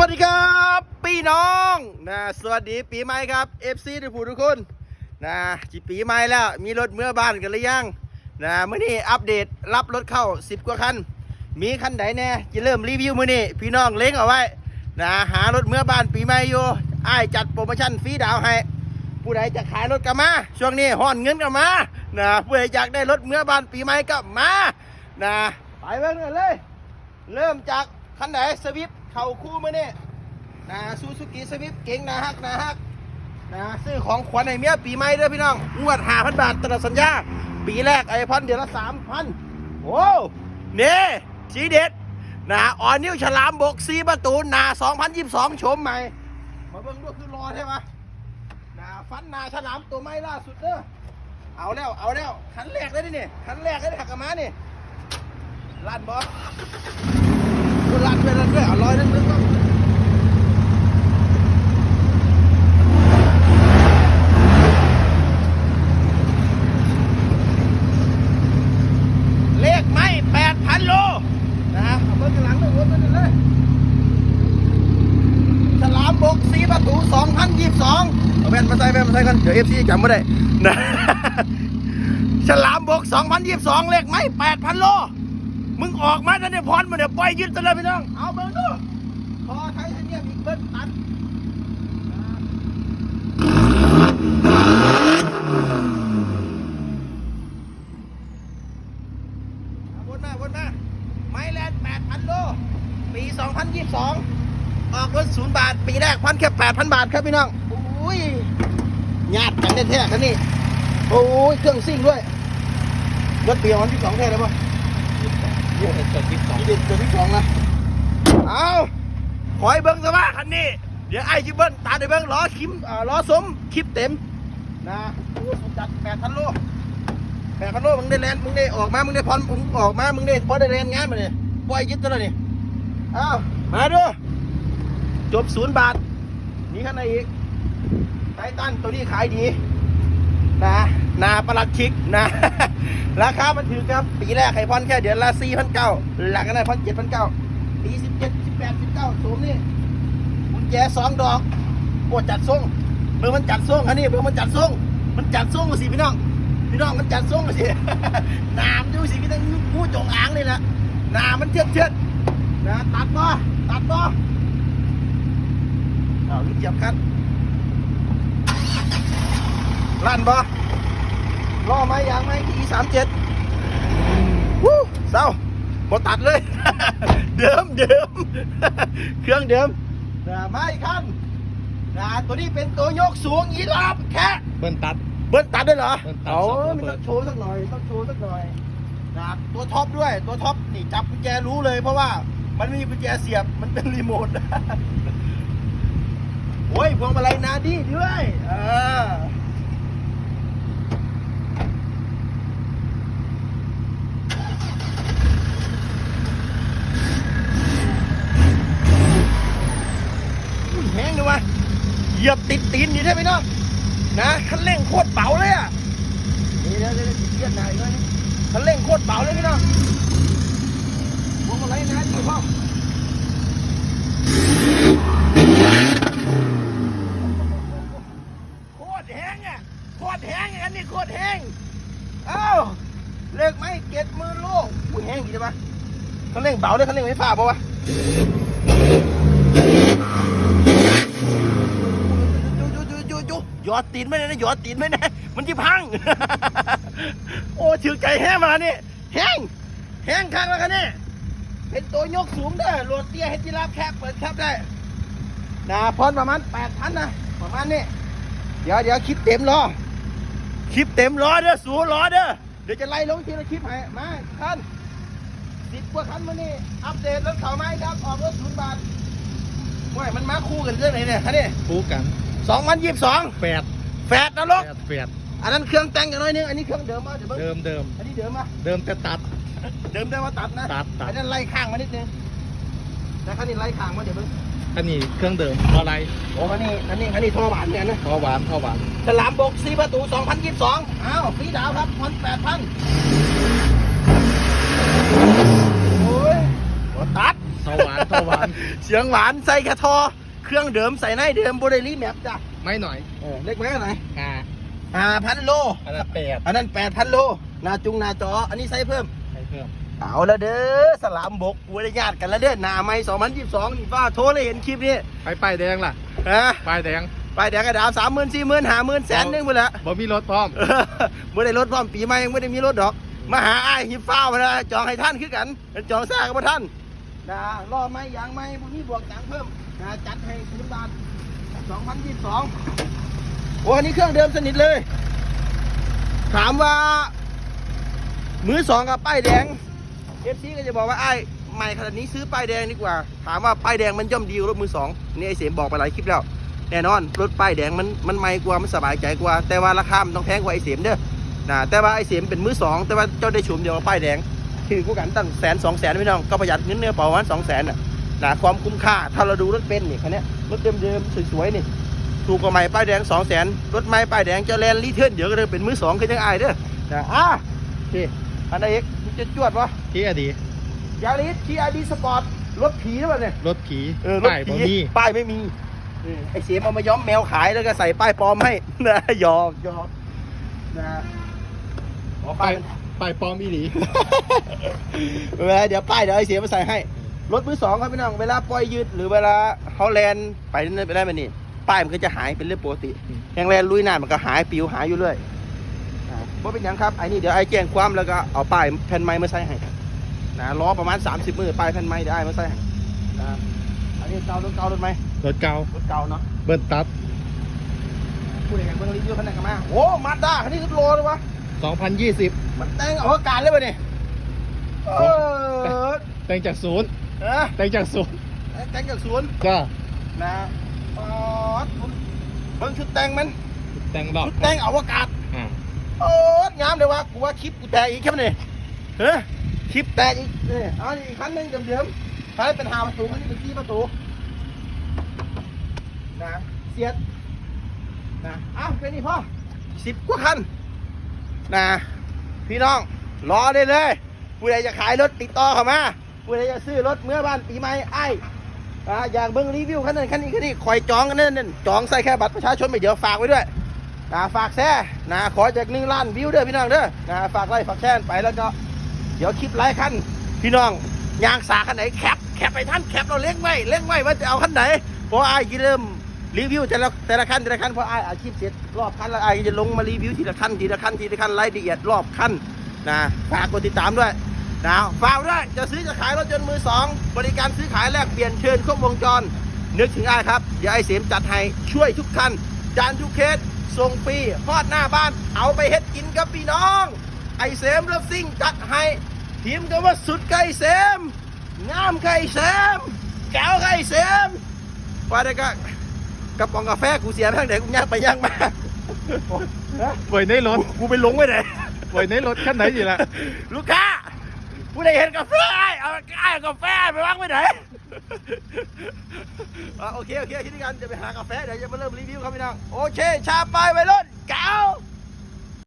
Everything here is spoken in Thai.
วัสดีครับพี่น้องนะสวัสดีปีใหม่ครับ FC ทุกผู้ทุกคนนะจีปีใหม่แล้วมีรถเมื่อบ้านกันหรือยังนะเมื่อนี้อัปเดตรับรถเข้า 10 กว่าคัน มีคันไหนแน่จะเริ่มรีวิวมื่อนี้พี่น้องเล้งเอาไว้นะหารถเมื่อบ้านปีใหม่อยู่อ้ายจัดโปรโมชั่นฟรีดาวให้ผู้ใดจะขายรถก็มา ช่วงนี้ห่อนเงินก็มานะผู้ใดอยากได้รถเมื่อบ้านปีใหม่ก็มานะไปเบิ่งกันเลย เริ่มจากคันไหนสวิฟ เข่าคู่มาเนี่ยนะซูซูกิสวิฟเก่งนะฮักนะฮักนะซื้อของขวัญให้เมียปีใหม่เด้อพี่น้องงวดห้าพันบาทตลอดสัญญา ปีแรกไอพอนเดือนละสามพันโอ้เน่ชีเด็ดนะออนิวฉลามบกซีประตูนา2022ชมใหม่มาเบิ่งด้วยคือรอใช่ไหมนะฟันนาฉลามตัวใหม่ล่าสุดเด้อเอาแล้วเอาแล้วคันแรกเลยนี่นี่คันแรกเลยหักกระมานี่ลั่นบอ สคุณรันไปรันด้วยเอาร้อยนึงนึงก็เลขไม่แปดพันโลนะฮะเอาเบิ้งข้างหลังด้วยวนไปเลยฉลามบกสีประตู2022เอาแว่นมาใส่แว่นมาใส่กันเดี๋ยวเอฟซีจำไม่ได้นะฉลามบก2022 เลขไหม8,000 โล มึงออกมาจะได้พรมาเดี๋ยวปล่อยยึดซะเลยพี่น้อง เอาเบิ่งดูพอไทยเนี่ยมีเบิ้ลตันวนมาวนมา ไม้แลนด์8,000 โล ปี 2022 ออกรถศูนย์บาท ปีแรกพันแค่ 8,000 บาทครับพี่น้องอุ้ยญาติกันแท้ๆกันนี่ โอ้ย เครื่องซิ่งด้วย รถปีวันที่สองแท้เลยปะ เดี๋ยวจดที่สองนี่เด็ดตัวที่สองนะเอาขอให้เบิ้งซะว่าคันนี้ เดี๋ยวไอ้จิเบิ้ลตาเดี๋ยวเบิ้งล้อคิมล้อสมคลิปเต็มนะโอ้สุดจัดแปดพันโลแปดพันโลมึงได้แลนมึงได้ออกมา มึงได้พรมึงออกมา มึงได้พอได้แลนงานมาเนี่ยปล่อยยึดตัวแล้วนี่เอามาดูจบศูนย์บาท นี่ข้างในอีกไททันตัวนี้ขายดีนะ นาประหลัดคิกนะ ราคามันถือครับ ปีแรกไข่พอนแค่เดือนละสี่พันเก้าหลังกันได้พอนเจ็ดพันเก้าปีสิบเจ็ดสิบแปดสิบเก้าสูงนี่กุญแจสองดอกโอ้จัดส่งเมื่อมันจัดส่งคันนี้เมื่อมันจัดส่งมันจัดส่งสิพี่น้องพี่น้องมันจัดส่งสินามนดูสิพี่ต้องงูจงอางนี่แหละหนามันเชือดเชือดนะตัดบ่ตัดบ่เอาลูกเหยียบคันลั่นบ่ ล่อไม้ยางไม้ทีสามเจ็ดวู้เศร้าบตัดเลย เดิมเดิมเครื่องเดิมนะมาอีกคันนะตัวนี้เป็นตัวยกสูงยีราฟแค่เบิ้ลตัด เบิ้ลตัดด้วยเหรอเบิ้ลตัดเอาสองมันเบิ้ต้อลงโชว์สักหน่อยต้องโชว์สักหน่อยนะตัวท็อปด้วยตัวท็อปนี่จับกุญแจรู้เลย เพราะว่ามันไม่มีกุญแจเสียบมันเป็นรีโมทโอ้ยพวงมาลัยนาดีด้วย เอออุ้ยแห้งเลยวะเห ยียบติดตีนอยู่ใช่ไหมน้องนะคันเร่งโคตรเบาเลยอะนี่เดี๋ยวเดี๋ยวเียวเยียดหน่อยด้วยคันเร่งโคตรเบาเลยพี่น้องมองอะไรนะดีพ่อโคตรแห้งอะโคตรแห้งอันนี้โคตรแห้งเอ้าเลิกไหมเก็ดมือลูกอุ้ยแห้งดีใช่ปะคันเร่งเบาเลยคันเร่งไม่ฝ่าปะวะ จูจูจูจู หยอดตีนไม่ได้นะหยอดตีนไม่ได้มันจะพัง โอ้ถือใจแห้งมาเนี่ยแห้งแห้งข้างแล้วกันเนี่ยเป็นตัวยกสูงได้โหลดเตี้ยให้จีราฟแคบเปิดแคบได้นะพอนประมาณแปดพันนะประมาณนี้เดี๋ยวเดี๋ยวคลิปเต็มรอคลิปเต็มรอเด้อสูรอเด้อเดี๋ยวจะไล่ลงทีละคลิปให้มาท่านสิบกว่าคันมานี่อัปเดตรถเขาไม้ครับออกรถศูนย์บาทว้ยมันมาคู่กันเรื่องไหนเนี่ยคันนี้คู่กัน สองพันยี่สิบสองแปดแฟดนรก แปดแปดอันนั้นเครื่องแต่งกันหน่อยนึง อันนี้เครื่องเดิมมาเดี๋ยวเบิ้งเดิมเดิมอันนี้เดิมมาเดิมแต่ตัด เดิมได้ว่าตัดนะ ตัดตัด อันนั้นไล่ข้างมานิดนึงนะคันนี้ไล่ข้างมาเดี๋ยวเบิ้งอันนี้เครื่องเดิมอะไรโอ้คันนี้คันนี้คันนี้ท่อหวานเนี่ยนะพอหวานพอหวานฉลามบกสีประตู 2022อ้าวฟรีดาวครับพันแปดพันโอ้ยหัวตัดเทาหวานเทาหวาน เสียงหวานใส่แค่ทอ เครื่องเดิมใส่ในเดิมโบเดลี่แมปจ้ะไม่หน่อยเออเล็กไหมกันไหนอ่าห้าพันโล อันนั้นแปดอันนั้นแปดพันโลหนาจุงหนาจอ อันนี้ใส่เพิ่ม ใช้เพิ่ม เอาละเด้อสลามบกกูได้ญาติกันแล้วเด้อหนาไม่สองพันยี่สิบสองนี่ป้าโทรเลยเห็นคลิปนี้ไปป้ายแดงล่ะฮะป้ายแดงไปแดงกระดาวสามหมื่นสี่หมื่นห้าหมื่นแสนหนึงไปละบ่มีรถพร้อมเออไม่ได้รถพร้อมปีใหม่ยังไม่ได้มีรถดอก มาหาไอ้ายหิบฟ้าวมาแล้วจองให้ท่านคือกัน จองซ่ากับท่าน นะรอไหมยังไหมพวกนี้บวกจังเพิ่มนะจัดให้ศูนย์บาทสองพันยี่สิบสองโอ้อันนี้เครื่องเดิมสนิทเลย ถามว่า มือสองกับป้ายแดงเอฟซีก็จะบอกว่าไอ้ใหม่ขนาดนี้ซื้อป้ายแดงดีกว่า ถามว่าป้ายแดงมันย่อมดีกว่ารถมือสองนี่ไอเสียมบอกไปหลายคลิปแล้ว แน่นอนรถป้ายแดงมันมันใหม่กว่ามันสบายใจกว่า แต่ว่าราคามันต้องแพงกว่าไอเสียมเด้อนะแต่ว่าไอเสียมเป็นมือสองแต่ว่าเจ้าได้ชมเดียวกับป้ายแดง คือกูกันตั้งแสนสองแสนพี่น้องก็ประหยัดเงินเนื้อเปล่าวันสองแสนน่ะนะความคุ้มค่าถ้าเราดูรถเป็นนี่คันเนี้ยรถเดิมๆสวยๆนี่ถูกกว่าใหม่ป้ายแดงสองแสนรถใหม่ป้ายแดงเจะแลนรีเทิร์นเดี๋ยวก็เลยเป็นมือสองคือยังอายเด้อนะอะโอเคอันไหนเอกมึงจะจวดวะที่อดียาริสทีอาร์ดีสปอร์ตรถผีหรือเปล่าเนี่ยรถผีเออรถป้ายบ่ผีมีป้ายไม่มีเออไอเสียมเอามาย้อมแมวขายแล้วก็ใส่ป้ายปลอมให้นะหยอกหยอกนะอ๋อป้าป้ายย ป้ายปลอมอีหลีเออเดี๋ยวป้ายเดี๋ยวไอเสียมาใส่ให้ รถมือสองครับพี่น้อง เวลาปล่อยยืดหรือเวลาเขาแลนไปนั่นไปได้มันนี่ ป้ายมันก็จะหายเป็นเรื่องปกติอืม แรงแลนลุยน้ำมันก็หายปิวหายอยู่เรื่อยอ่าว่าเป็นหยังครับไอ้นี่เดี๋ยวไอ้แจ้งความแล้วก็เอาป้ายแผ่นไม้มาใส่ให้นะล้อประมาณ 30มือป้ายแผ่นไม้เดี๋ยวไอ้มาใส่ให้นะอันนี้เก่ารถเก่ารถไหมรถเก่ารถเก่าเนาะ เบิ้ลตัดพูดยังไงเบิ่งรีวิวขนาดกันมาโอ้มาด้าคันนี้ก็โลเลยวะ 2020 มันแต่งเอาอากาศเลยป่ะเนี่ยเออแต่งจากศูนย์เออแต่งจากศูนย์แต่งจากสวนก็นะอ๋อเบิ่งชุดแต่งมันแต่งดอกชุดแต่งอวกาศอ่าโอ้งามเลยวะกูว่าคลิปกูแตกอีกแค่นี้เฮ้ยคลิปแตกอีกนี่เอาอีกคันหนึงเดิมๆคันนี้เป็นหาประตูคันนี้เป็นที่ประตูนะเสียดนะอ้าวแค่นี้พ่อสิบกว่าคัน นะ พี่น้องรอได้เลยผู้ใดจะขายรถติดต่อเข้ามาผู้ใดจะซื้อรถเมื่อบ้านปีใหม่ไอ้อ่าอยากเบิ่งรีวิวคันนั้นคันนี้คันนี้คอยจองกันนั่นนั่นจองใส่แค่บัตรประชาชนไม่เดี๋ยวฝากไว้ด้วยนะฝากแช่นะขอจากหนึ่งล้านวิวเด้อพี่น้องเด้อนะฝากไลค์ฝากแชร์ไปแล้วก็เดี๋ยวคลิปไลค์คันพี่น้องยางสาคันไหนแคปแคปไปท่านแคปเราเล็กไว้เล็กไว้ว่าจะเอาคันไหนเพราะไอ้ายจะเริ่ม รีวิวแต่ละแต่ละคันแต่ละคันเพราะไอ้อาชีพเสร็จรอบคันแล้วไอ้จะลงมารีวิวทีละคันทีละคันทีละคันรายละเอียดรอบคันนะฝากกดติดตามด้วยนะฝากด้วยจะซื้อจะขายรถยนต์มือสองบริการซื้อขายแลกเปลี่ยนเชิญครบวงจร นึกถึงไอ้ครับเดี๋ยวไอ้เสียมจัดให้ช่วยทุกคันจานทุกเคสส่งฟรีทอดหน้าบ้าน เอาไปเฮ็ดกินกับพี่น้อง ไอ้เสมเลิฟซิ่งจัดให้ทีมก็ว่าสุดไก่เสมงามไก่เสมแก้วไก่เสมว่าแต่ก็ กระป๋องกาแฟกูเสียทางไหนกูย่างไปย่างมาฮะไว้ในรถกูไปหลงไว้ไหนไว้ในรถคันไหนอยู่ละลูกค้าผู้ใดเห็นกาแฟเอาไอ้กาแฟไปวางไว้ไหนอะโอเคโอเคคิดกันจะไปหากาแฟเดี๋ยวจะมาเริ่มรีวิวครับพี่น้องโอเคชาไปไปรุ่น